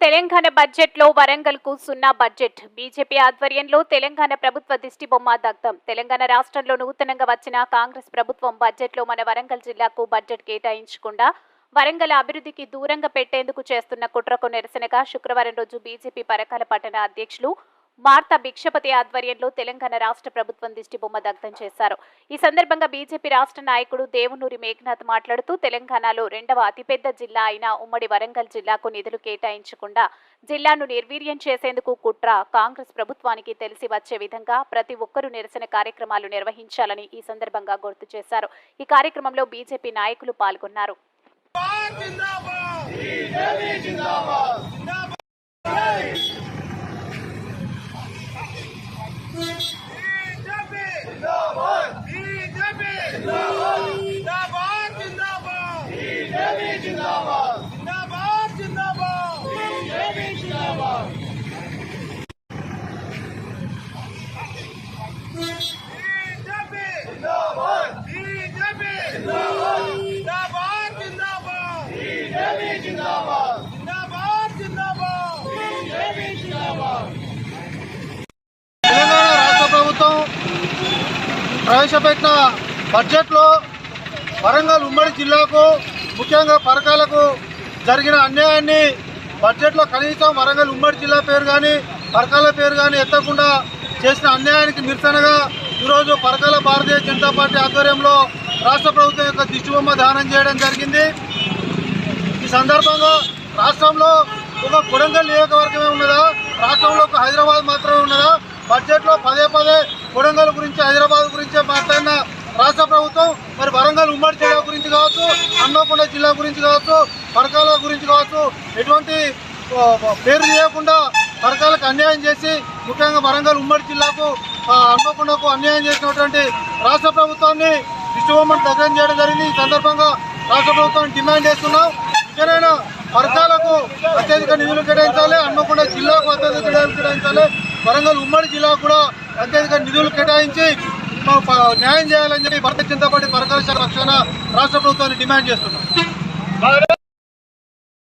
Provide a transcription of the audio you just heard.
తెలంగాణ బడ్జెట్లో వరంగల్కు సున్నా budget. BJP ఆధ్వర్యంలో తెలంగాణ ప్రభుత్వ దిష్టి బొమ్మ దగ్ధం. తెలంగాణ రాష్ట్రంలో నూతనంగా వచ్చిన కాంగ్రెస్ ప్రభుత్వం బడ్జెట్లో మన వరంగల్ జిల్లాకు బడ్జెట్ కేటాయించకుండా వరంగల్ అభివృద్ధికి దూరంగా పెట్టేందుకు చేస్తున్న కుట్రకు నిరసనగా శుక్రవారం రోజు బీజేపీ పరకాల పట్టణ అధ్యక్షులు మార్తా భిక్షపతి ఆధ్వర్యంలో తెలంగాణ రాష్ట్ర ప్రభుత్వం దిష్టి బొమ్మ దగ్ధం చేశారు. ఈ సందర్భంగా బీజేపీ రాష్ట్ర నాయకుడు దేవునూరి మేఘనాథ్ మాట్లాడుతూ తెలంగాణలో రెండవ అతిపెద్ద జిల్లా అయిన ఉమ్మడి వరంగల్ జిల్లాకు నిధులు కేటాయించకుండా జిల్లాను నిర్వీర్యం చేసేందుకు కుట్ర కాంగ్రెస్ ప్రభుత్వానికి తెలిసి వచ్చే విధంగా ప్రతి ఒక్కరూ నిరసన కార్యక్రమాలు నిర్వహించాలని ఈ సందర్భంగా గుర్తు చేశారు. ఈ కార్యక్రమంలో బీజేపీ నాయకులు పాల్గొన్నారు. ప్రవేశపెట్టిన బడ్జెట్లో వరంగల్ ఉమ్మడి జిల్లాకు ముఖ్యంగా పరకాలకు జరిగిన అన్యాయాన్ని బడ్జెట్లో కనీసం వరంగల్ ఉమ్మడి జిల్లా పేరు కానీ పరకాల పేరు కానీ ఎత్తకుండా చేసిన అన్యాయానికి నిరసనగా ఈరోజు పరకాల భారతీయ జనతా పార్టీ ఆధ్వర్యంలో రాష్ట్ర ప్రభుత్వం యొక్క దిష్టిబొమ్మ దానం చేయడం జరిగింది. ఈ సందర్భంగా రాష్ట్రంలో ఒక కొడంగల్ నియోజకవర్గమే ఉన్నదా? రాష్ట్రంలో ఒక హైదరాబాద్ మాత్రమే ఉన్నదా? బడ్జెట్లో పదే పదే కొడంగల్ గురించి హైదరాబాద్ గురించి మాట్లాడిన రాష్ట్ర ప్రభుత్వం మరి వరంగల్ ఉమ్మడి జిల్లా గురించి కావచ్చు అన్నకొండ జిల్లా గురించి కావచ్చు పరకాల గురించి కావచ్చు ఎటువంటి పేరు చేయకుండా పరకాలకు అన్యాయం చేసి ముఖ్యంగా వరంగల్ ఉమ్మడి జిల్లాకు అన్నకొండకు అన్యాయం చేసినటువంటి రాష్ట్ర ప్రభుత్వాన్ని విశ్వబొమ్మను దగ్గర చేయడం జరిగింది. ఈ సందర్భంగా రాష్ట్ర ప్రభుత్వాన్ని డిమాండ్ చేస్తున్నాం. ఇకనైనా వర్గాలకు అత్యధిక నిధులు కేటాయించాలి అన్నకొండ జిల్లాకు అత్యధిక నిధులు కేటాయించాలి. వరంగల్ ఉమ్మడి జిల్లాకు కూడా అత్యధిక నిధులు కేటాయించి న్యాయం చేయాలని చెప్పి భారతీయ జనతా పార్టీ పరకాల శాఖ పక్షాన రాష్ట్ర ప్రభుత్వాన్ని డిమాండ్ చేస్తున్నాం.